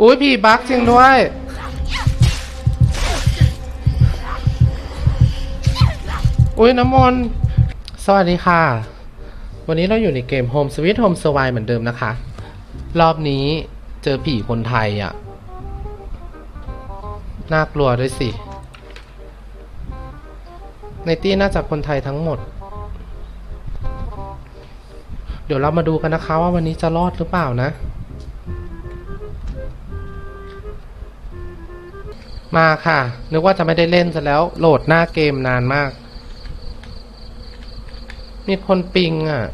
อุ้ยผีบักจริงด้วย อุ้ยน้ำมนต์สวัสดีค่ะ วันนี้เราอยู่ในเกม Home Sweet Home Survive เหมือนเดิมนะคะ รอบนี้เจอผีคนไทยอะ น่ากลัวด้วยสิ ในตี้น่าจะคนไทยทั้งหมด เดี๋ยวเรามาดูกันนะคะว่าวันนี้จะรอดหรือเปล่านะ มาค่ะ นึกว่าจะไม่ได้เล่นซะแล้ว โหลดหน้าเกมนานมาก มีคนปิงอะ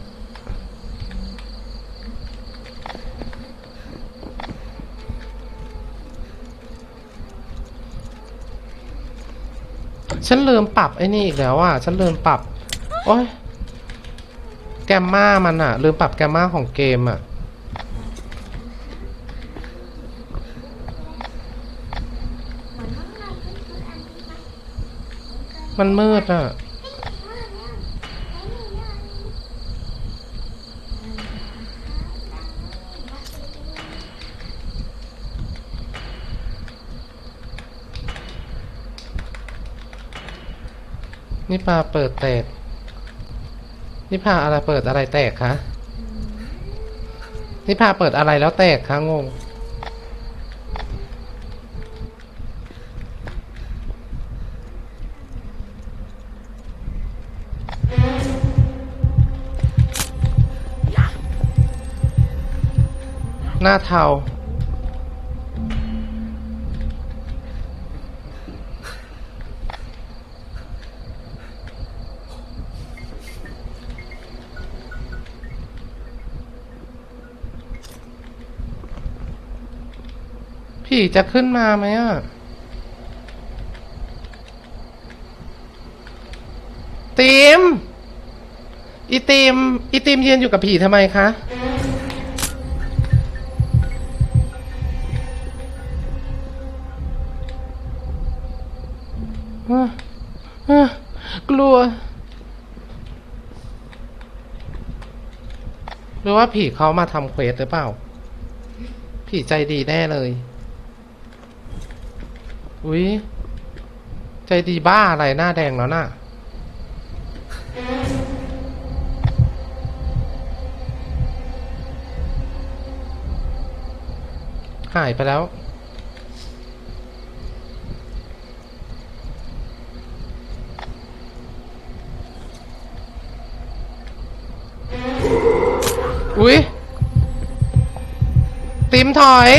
ฉันลืมปรับไอ้นี่อีกแล้วอะ ฉันลืมปรับ โอ้ย แกมมามันอะ ลืมปรับแกมมาของเกมอะ มันมืดอะ นี่ปลาเปิดแตก นี่พาอะไรเปิดอะไรแตกคะ นี่พาเปิดอะไรแล้วแตกคะงง หน้าเทาผีจะขึ้นมาไหมอะตีมอีตีมอีตีมยืนอยู่กับผีทำไมคะ อะอะ กลัว หรือว่าผีเขามาทำเควสหรือเปล่า ผีใจดีแน่เลย อุ๊ยใจดีบ้าอะไรหน้าแดงแล้วน่ะ หายไปแล้ว อุ๊ย ติม ถอย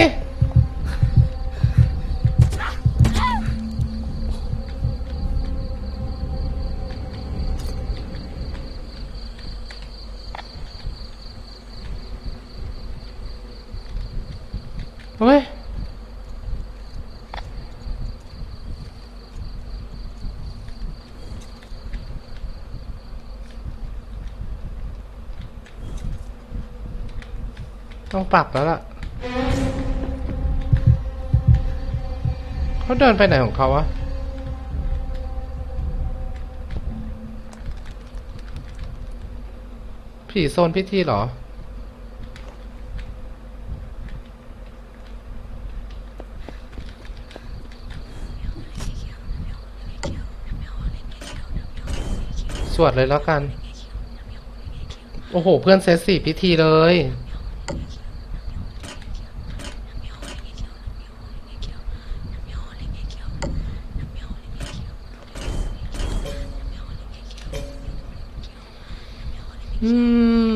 เฮ้ย ต้องปรับแล้วล่ะ เขาเดินไปไหนของเขาวะผีโซนพิธีเหรอ สวดเลยแล้วกัน โอ้โห เพื่อนเซตสี่พิธีเลย อืม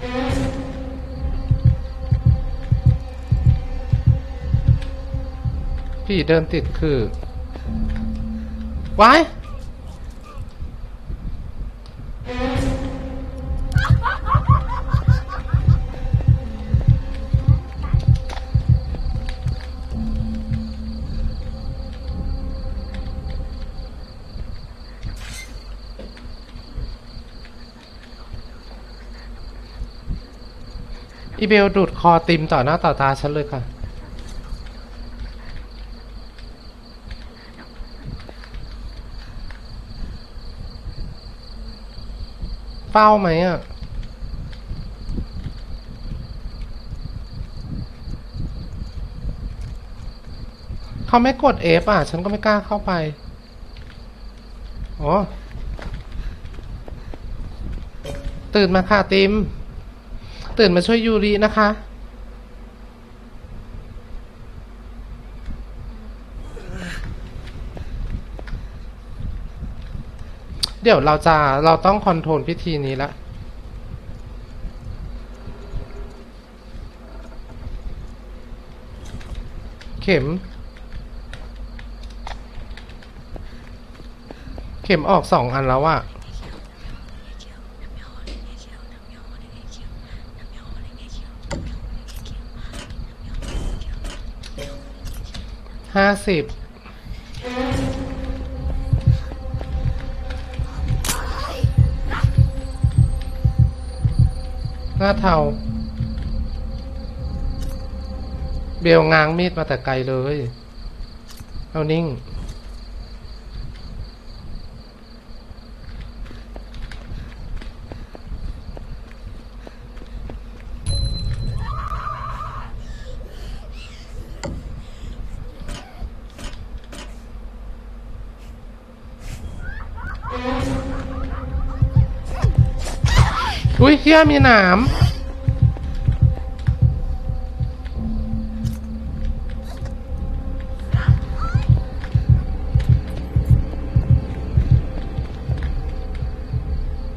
พี่เดินติดคือว อีเบลดูดคอติมต่อหน้าต่อตาฉันเลยค่ะ เฝ้าไหมอะ เขาไม่กด F อะ ฉันก็ไม่กล้าเข้าไป อ๋อ ตื่นมาค่ะติม ตื่นมาช่วยยูรินะคะ เดี๋ยวเราจะเราต้องคอนโทรลพิธีนี้ละเข็ม เข็มออกสองอันแล้วอะ ห้าสิบหน้าเทาเบลง้างมีดมาแต่ไกลเลย เอานิ่ง อุ้ยเฮียมีหนาม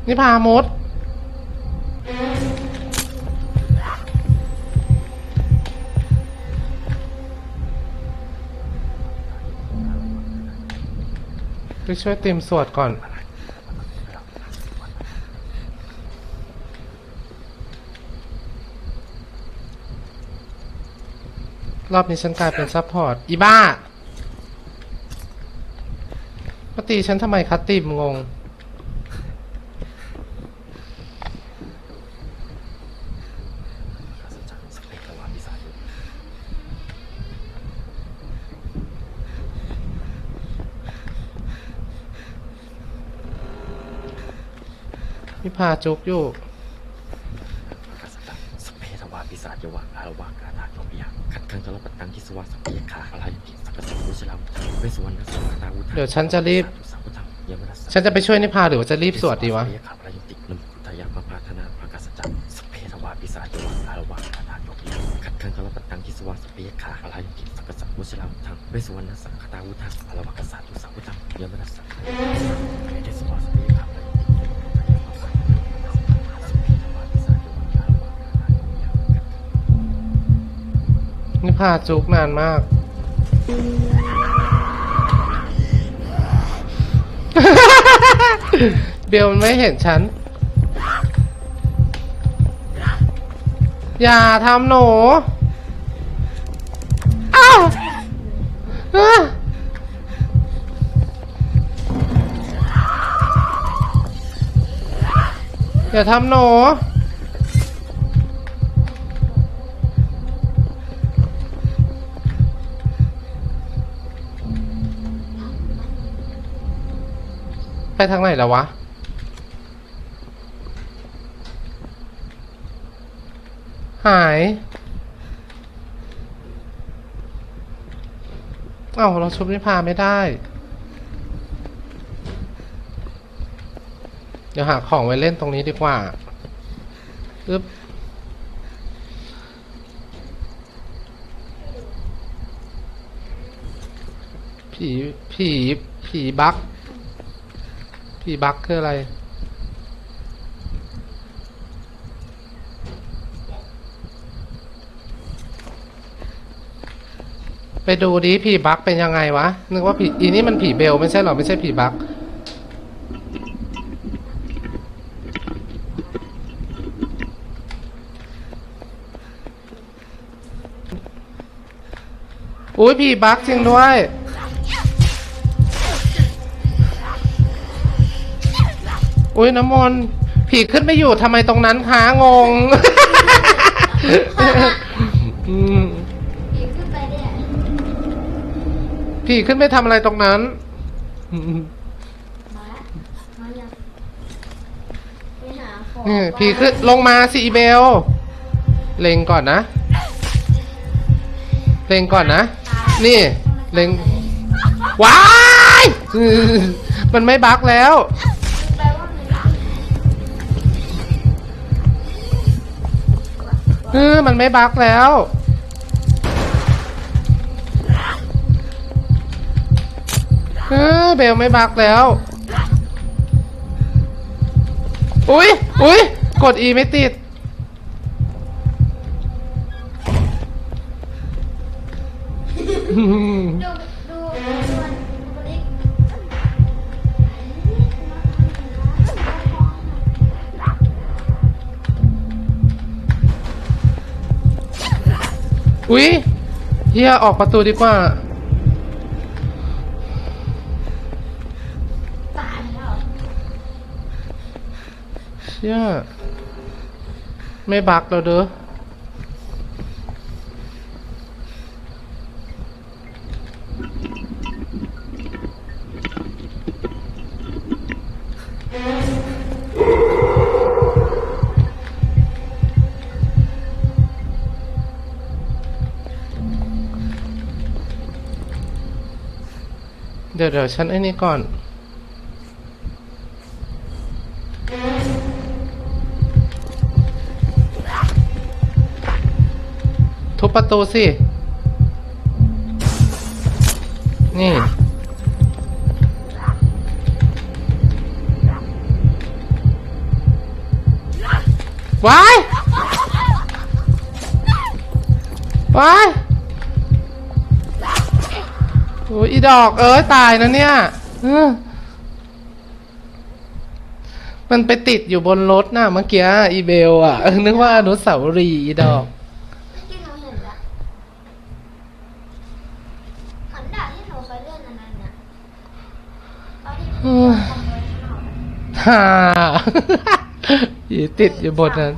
นี่พามด ไปช่วยเตรีมสวดก่อน รอบนี้ฉันกลายเป็นซัพพอร์ต อีบ้าปกติฉันทำไมคัตติมงง พี่พาจุกอยู่ กัสสะสพเพทวาปิศาจยวะอารวากาธาโยมิยะขัดขังตลปัตตังทิส วาสัพเพคาอะไรกิสักกะสังวุชลัมเวสวรรณสังฆตาวุฒเดี๋ยวฉันจะรีบสังฆตังยมนัสสะฉันจะไปช่วยนิพาหรือว่าจะรีบสวดดีวะเยขาพระยตินมกุทายามาพาธนาภากัสสะสพเพทวาปิศาจยวะอารวากาธาโยมิยะขัดขังตลปัตตังทิสวาสัพเพคาอะไรกิสักกะสังวุชลัมทังเวสวรรณสังฆตาวุฒอารวากาสัตุสังฆตังยมนัสสะเดสวาสัพเพคาพระยตินมกุทายามาพาธนาสพเพทวาปิศาจยวะอารวากาธาโยมิยะ นิพาจุกนานมาก เบลมันไม่เห็นฉัน อย่าทำหนูอ้าวอ้าอย่าทำหนู ไปทางไหนแล้ววะ หาย เอ้า เราชุบนิพาไม่ได้ เดี๋ยวหาของไว้เล่นตรงนี้ดีกว่าอึ๊บผี ผี ผีบัก ผีบักคืออะไร ไปดูดิผีบักเป็นยังไงวะ นึกว่าผีอีนี่มันผีเบลไม่ใช่หรอ ไม่ใช่ผีบักอุ้ยผีบักจริงด้วย อุ้ยน้ำมนต์ผีขึ้นไปอยู่ทำไมตรงนั้นคะงง อืมผีขึ้นไปเนี่ยผีขึ้นไปทำอะไรตรงนั้นอืมมามายังไปหาขอนี่ผีขึ้นลงมาสิอีเบลเล็งก่อนนะเล็งก่อนนะ นี่ เล็งว้ายอื้อมันไม่บักแล้ว เออมันไม่บักแล้ว เออเบลไม่บักแล้ว อุ้ยอุ้ยกด E ไม่ติด ดู อุ้ยเฮียออกประตูดีกว่า ตายแล้วเฮียไม่บักเราเด้อ เดี๋ยวเดี๋ยวฉันไอ้นี่ก่อน ทุบประตูสิ นี่ ว้าย ว้าย อ้ยอีดอกเอ้ยตายนะเนี่ยเออมันไปติดอยู่บนรถน่ะเมื่อกี้อีเบล อะเออนึกว่าอนุสาวรีย์อีดอก เมื่อกี้หนูเห็นแล้วเหมือนด่านที่หนูเคยเล่นอันนั้นน่ะตอนที่เออทำเลยข้าวฮ่า อีติดอยู่บนนั้น